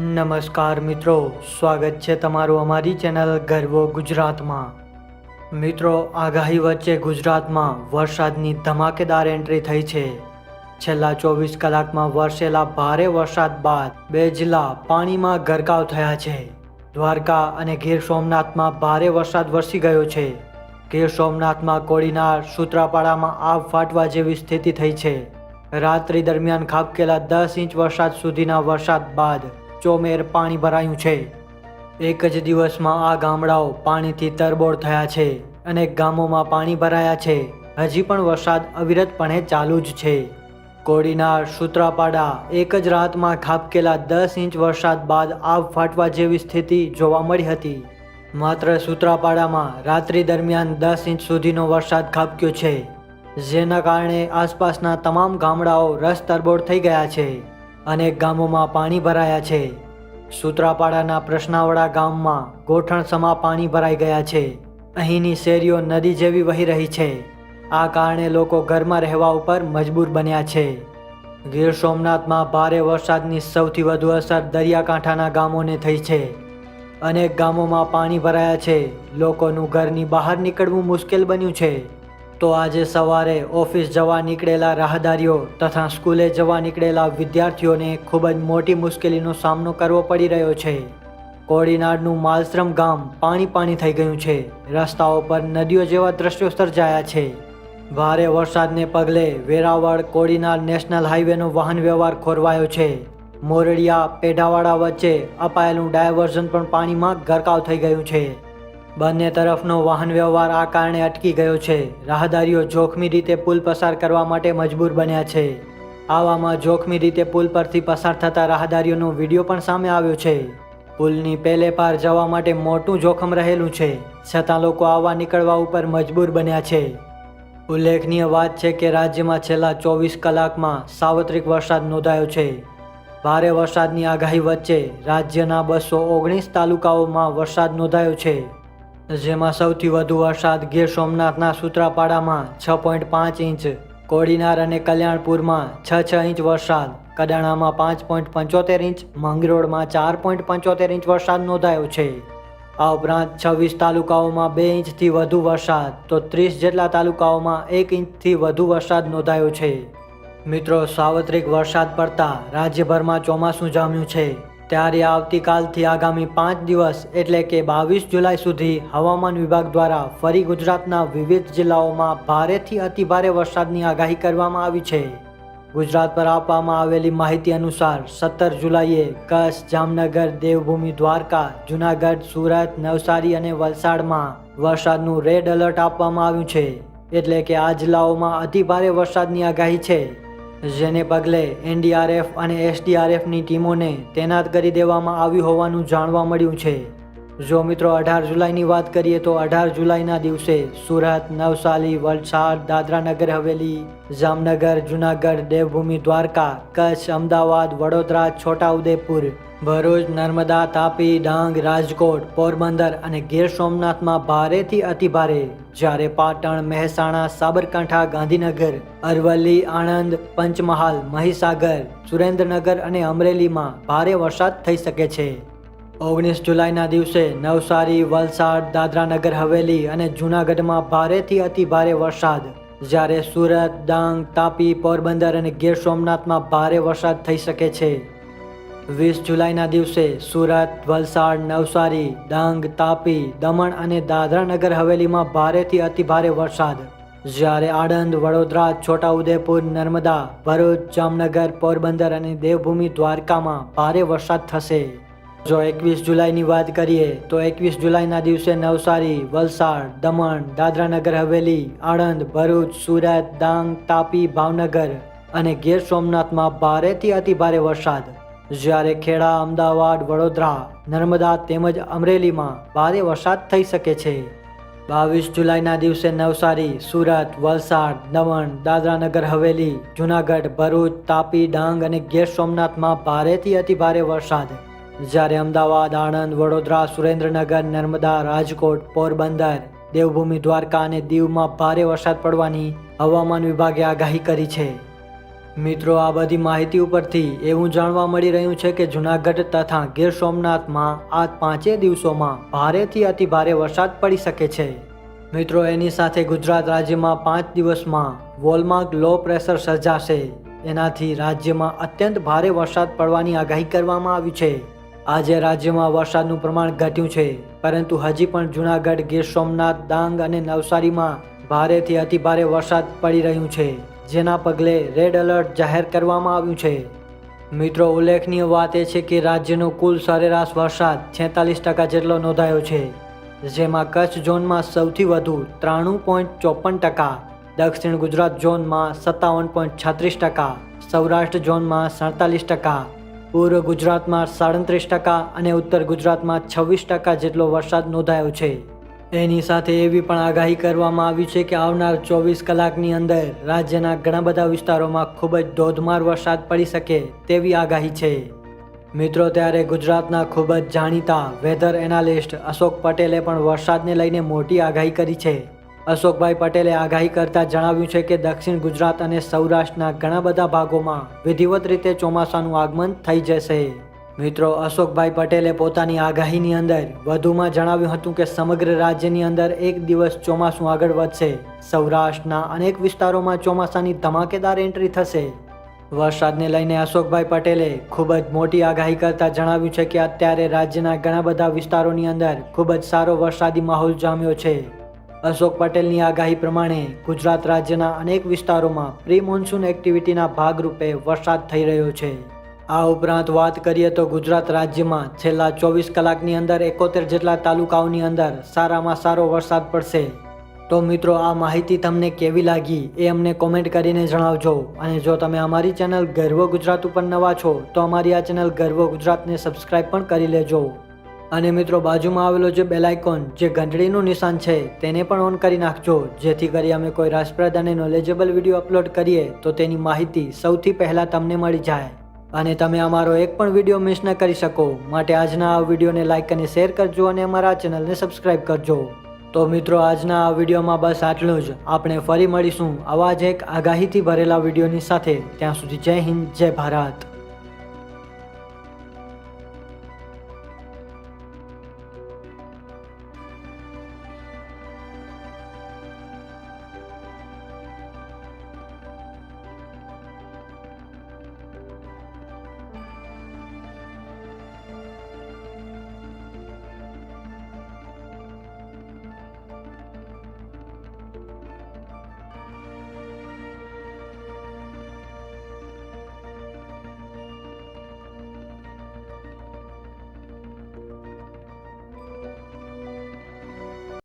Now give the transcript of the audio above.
નમસ્કાર મિત્રો, સ્વાગત છે તમારું અમારી ચેનલ ગર્વો ગુજરાતમાં. મિત્રો, આગાહી વચ્ચે ગુજરાતમાં વરસાદની ધમાકેદાર એન્ટ્રી થઈ છે. છેલ્લા ચોવીસ કલાકમાં વરસેલા ભારે વરસાદ બાદ બે જિલ્લા પાણીમાં ગરકાવ થયા છે. દ્વારકા અને ગીર સોમનાથમાં ભારે વરસાદ વરસી ગયો છે. ગીર સોમનાથમાં કોડીનાર, સૂત્રાપાડામાં આગ ફાટવા જેવી સ્થિતિ થઈ છે. રાત્રિ દરમિયાન ખાબકેલા દસ ઇંચ વરસાદ સુધીના વરસાદ બાદ ચોમેર પાણી ભરાયું છે. એક જ દિવસમાં આ ગામડાઓ પાણીથી તરબોળ થયા છે અનેક ગામોમાં પાણી ભરાયા છે. હજી પણ વરસાદ અવિરતપણે ચાલુ જ છે. કોડીનાર, સુત્રાપાડા એક જ રાતમાં ખાબકેલા દસ ઇંચ વરસાદ બાદ આબ ફાટવા જેવી સ્થિતિ જોવા મળી હતી. માત્ર સુત્રાપાડામાં રાત્રિ દરમિયાન દસ ઇંચ સુધીનો વરસાદ ખાબક્યો છે. જેના કારણે આસપાસના તમામ ગામડાઓ રસ તરબોળ થઈ ગયા છે. અનેક ગામોમાં પાણી ભરાયા છે. સુત્રાપાડાના પ્રશ્નાવાળા ગામમાં ગોઠણસમા પાણી ભરાઈ ગયા છે. અહીંની શેરીઓ નદી જેવી વહી રહી છે. આ કારણે લોકો ઘરમાં રહેવા ઉપર મજબૂર બન્યા છે. ગીર સોમનાથમાં ભારે વરસાદની સૌથી વધુ અસર દરિયાકાંઠાના ગામોને થઈ છે. અનેક ગામોમાં પાણી ભરાયા છે. લોકોનું ઘરની બહાર નીકળવું મુશ્કેલ બન્યું છે. તો આજે સવારે ઓફિસ જવા નીકળેલા રાહદારીઓ તથા સ્કૂલે જવા નીકળેલા વિદ્યાર્થીઓને ખૂબ જ મોટી મુશ્કેલીનો સામનો કરવો પડી રહ્યો છે. કોડીનાડનું માલશ્રમ ગામ પાણી પાણી થઈ ગયું છે. રસ્તાઓ પર નદીઓ જેવા દ્રશ્યો સર્જાયા છે. ભારે વરસાદને પગલે વેરાવળ કોડીનાર નેશનલ હાઈવેનો વાહન વ્યવહાર ખોરવાયો છે. મોરડિયા, પેઢાવાડા વચ્ચે અપાયેલું ડાયવર્ઝન પણ પાણીમાં ગરકાવ થઈ ગયું છે. બંને તરફનો વાહન વ્યવહાર આ કારણે અટકી ગયો છે. રાહદારીઓ જોખમી રીતે પુલ પસાર કરવા માટે મજબૂર બન્યા છે. આવામાં જોખમી રીતે પુલ પરથી પસાર થતા રાહદારીઓનો વીડિયો પણ સામે આવ્યો છે. પુલની પેલે પાર જવા માટે મોટું જોખમ રહેલું છે. છતાં લોકો આવવા નીકળવા ઉપર મજબૂર બન્યા છે. ઉલ્લેખનીય વાત છે કે રાજ્યમાં છેલ્લા ચોવીસ કલાકમાં સાર્વત્રિક વરસાદ નોંધાયો છે. ભારે વરસાદની આગાહી વચ્ચે રાજ્યના બસો ઓગણીસ તાલુકાઓમાં વરસાદ નોંધાયો છે. જેમાં સૌથી વધુ વરસાદ ગીર સોમનાથના સુત્રાપાડામાં છ પોઈન્ટ પાંચ ઇંચ, કોડીનાર અને કલ્યાણપુરમાં છ છ ઇંચ વરસાદ, કડાણામાં પાંચ પોઈન્ટ પંચોતેર ઇંચ, મંગરોળમાં ચાર પોઈન્ટ પંચોતેર ઇંચ વરસાદ નોંધાયો છે. આ ઉપરાંત છવ્વીસ તાલુકાઓમાં બે ઇંચથી વધુ વરસાદ, તો ત્રીસ જેટલા તાલુકાઓમાં એક ઇંચથી વધુ વરસાદ નોંધાયો છે. મિત્રો, સાર્વત્રિક વરસાદ પડતા રાજ્યભરમાં ચોમાસું જામ્યું છે. ત્યારે આવતીકાલથી આગામી પાંચ દિવસ એટલે કે બાવીસ જુલાઈ સુધી હવામાન વિભાગ દ્વારા ફરી ગુજરાતના વિવિધ જિલ્લાઓમાં ભારેથી અતિભારે વરસાદની આગાહી કરવામાં આવી છે. ગુજરાત પર આપવામાં આવેલી માહિતી અનુસાર સત્તર જુલાઈએ કચ્છ, જામનગર, દેવભૂમિ, દ્વારકા, જુનાગઢ, સુરત, નવસારી અને વલસાડમાં વરસાદનું રેડ એલર્ટ આપવામાં આવ્યું છે. એટલે કે આ જિલ્લાઓમાં અતિભારે વરસાદની આગાહી છે. જેને પગલે એનડીઆરએફ અને એસડીઆરએફની ટીમોને તૈનાત કરી દેવામાં આવી હોવાનું જાણવા મળ્યું છે. જો મિત્રો અઢાર જુલાઈની વાત કરીએ તો અઢાર જુલાઈના દિવસે સુરત, નવસારી, વલસાડ, દાદરાનગર, હવેલી, જામનગર, જુનાગઢ, દેવભૂમિ, દ્વારકા, કચ્છ, અમદાવાદ, વડોદરા, છોટાઉદેપુર, ભરૂચ, નર્મદા, તાપી, ડાંગ, રાજકોટ, પોરબંદર અને ગીર સોમનાથમાં ભારેથી અતિભારે. જ્યારે પાટણ, મહેસાણા, સાબરકાંઠા, ગાંધીનગર, અરવલ્લી, આણંદ, પંચમહાલ, મહીસાગર, સુરેન્દ્રનગર અને અમરેલીમાં ભારે વરસાદ થઈ શકે છે. ઓગણીસ જુલાઈના દિવસે નવસારી, વલસાડ, દાદરાનગર, હવેલી અને જૂનાગઢમાં ભારેથી અતિ ભારે વરસાદ. જ્યારે સુરત, ડાંગ, તાપી, પોરબંદર અને ગીર સોમનાથમાં ભારે વરસાદ થઈ શકે છે. વીસ જુલાઈના દિવસે સુરત, વલસાડ, નવસારી, ડાંગ, તાપી, દમણ અને દાદરા નગર હવેલીમાં ભારેથી અતિ ભારે વરસાદ. જ્યારે આણંદ, વડોદરા, છોટાઉદેપુર, નર્મદા, ભરૂચ, જામનગર, પોરબંદર અને દેવભૂમિ દ્વારકામાં ભારે વરસાદ થશે. જો એકવીસ જુલાઈની વાત કરીએ, તો એકવીસ જુલાઈના દિવસે નવસારી, વલસાડ, દમણ, દાદરાનગર, હવેલી, આણંદ, ભરૂચ, સુરત, ડાંગ, તાપી, ભાવનગર અને ગીર સોમનાથમાં ભારેથી અતિભારે વરસાદ. જ્યારે ખેડા, અમદાવાદ, વડોદરા, નર્મદા તેમજ અમરેલીમાં ભારે વરસાદ થઈ શકે છે. બાવીસ જુલાઈના દિવસે નવસારી, સુરત, વલસાડ, દમણ, દાદરાનગર, હવેલી, જૂનાગઢ, ભરૂચ, તાપી, ડાંગ અને ગીર સોમનાથમાં ભારેથી અતિભારે વરસાદ. જ્યારે અમદાવાદ, આણંદ, વડોદરા, સુરેન્દ્રનગર, નર્મદા, રાજકોટ, પોરબંદર, દેવભૂમિ, દ્વારકા અને દીવમાં ભારે વરસાદ પડવાની હવામાન વિભાગે આગાહી કરી છે. મિત્રો, આ બધી માહિતી ઉપરથી એવું જાણવા મળી રહ્યું છે કે જૂનાગઢ તથા ગીર સોમનાથમાં આ પાંચેય દિવસોમાં ભારેથી અતિ ભારે વરસાદ પડી શકે છે. મિત્રો, એની સાથે ગુજરાત રાજ્યમાં પાંચ દિવસમાં વોલમાર્ક લો પ્રેશર સર્જાશે. એનાથી રાજ્યમાં અત્યંત ભારે વરસાદ પડવાની આગાહી કરવામાં આવી છે. આજે રાજ્યમાં વરસાદનું પ્રમાણ ઘટ્યું છે, પરંતુ હજી પણ જૂનાગઢ, ગીર સોમનાથ, ડાંગ અને નવસારીમાં ભારેથી અતિ ભારે વરસાદ પડી રહ્યું છે, જેના પગલે રેડ એલર્ટ જાહેર કરવામાં આવ્યું છે. મિત્રો, ઉલ્લેખનીય વાત એ છે કે રાજ્યનો કુલ સરેરાશ વરસાદ છેતાલીસ ટકા જેટલો નોંધાયો છે, જેમાં કચ્છ ઝોનમાં સૌથી વધુ ત્રાણું પોઈન્ટ ચોપન ટકા, દક્ષિણ ગુજરાત ઝોનમાં સત્તાવન પોઈન્ટ છત્રીસ ટકા, સૌરાષ્ટ્ર ઝોનમાં સડતાલીસ ટકા પૂર્વ ગુજરાતમાં સાડત્રીસ ટકા અને ઉત્તર ગુજરાતમાં છવ્વીસ ટકા જેટલો વરસાદ નોંધાયો છે. એની સાથે એવી પણ આગાહી કરવામાં આવી છે કે આવનાર ચોવીસ કલાકની અંદર રાજ્યના ઘણા બધા વિસ્તારોમાં ખૂબ જ ધોધમાર વરસાદ પડી શકે તેવી આગાહી છે. મિત્રો, ત્યારે ગુજરાતના ખૂબ જ જાણીતા વેધર એનાલિસ્ટ અશોક પટેલે પણ વરસાદને લઈને મોટી આગાહી કરી છે. અશોકભાઈ પટેલે આગાહી કરતા જણાવ્યું છે કે દક્ષિણ ગુજરાત અને સૌરાષ્ટ્રના ઘણા બધા ભાગોમાં વિધિવત રીતે ચોમાસાનું આગમન થઈ જશે. મિત્રો, અશોકભાઈ પટેલે પોતાની આગાહીની અંદર વધુમાં જણાવ્યું હતું કે સમગ્ર રાજ્યની અંદર એક દિવસ ચોમાસું આગળ વધશે. સૌરાષ્ટ્રના અનેક વિસ્તારોમાં ચોમાસાની ધમાકેદાર એન્ટ્રી થશે. વરસાદને લઈને અશોકભાઈ પટેલે ખૂબ જ મોટી આગાહી કરતા જણાવ્યું છે કે અત્યારે રાજ્યના ઘણા બધા વિસ્તારોની અંદર ખૂબ જ સારો વરસાદી માહોલ જામ્યો છે. અશોક પટેલની આગાહી પ્રમાણે ગુજરાત રાજ્યના અનેક વિસ્તારોમાં પ્રી મોન્સૂન એક્ટિવિટીના ભાગરૂપે વરસાદ થઈ રહ્યો છે. આ ઉપરાંત વાત કરીએ તો ગુજરાત રાજ્યમાં છેલ્લા ચોવીસ કલાકની અંદર એકોતેર જેટલા તાલુકાઓની અંદર સારામાં સારો વરસાદ પડશે. તો મિત્રો, આ માહિતી તમને કેવી લાગી એ અમને કોમેન્ટ કરીને જણાવજો. અને જો તમે અમારી ચેનલ ગર્વ ગુજરાત ઉપર નવા છો, તો અમારી આ ચેનલ ગર્વ ગુજરાતને સબસ્ક્રાઈબ પણ કરી લેજો. અને મિત્રો, બાજુમાં આવેલો જે બેલ આઇકોન જે ઘંટડીનું નિશાન છે, તેને પણ ઓન કરી નાખજો. જેથી કરી અમે કોઈ રસપ્રદ અને નોલેજેબલ વીડિયો અપલોડ કરીએ, તો તેની માહિતી સૌથી પહેલાં તમને મળી જાય. અને તમે અમારો એક પણ વીડિયો મિસ ન કરી શકો. માટે આજના આ વિડીયોને લાઇક અને શેર કરજો અને અમારા ચેનલને સબસ્ક્રાઇબ કરજો. તો મિત્રો, આજના આ વિડીયોમાં બસ આટલું જ. આપણે ફરી મળીશું આવા જ એક આગાહીથી ભરેલા વિડીયોની સાથે. ત્યાં સુધી જય હિન્દ, જય ભારત.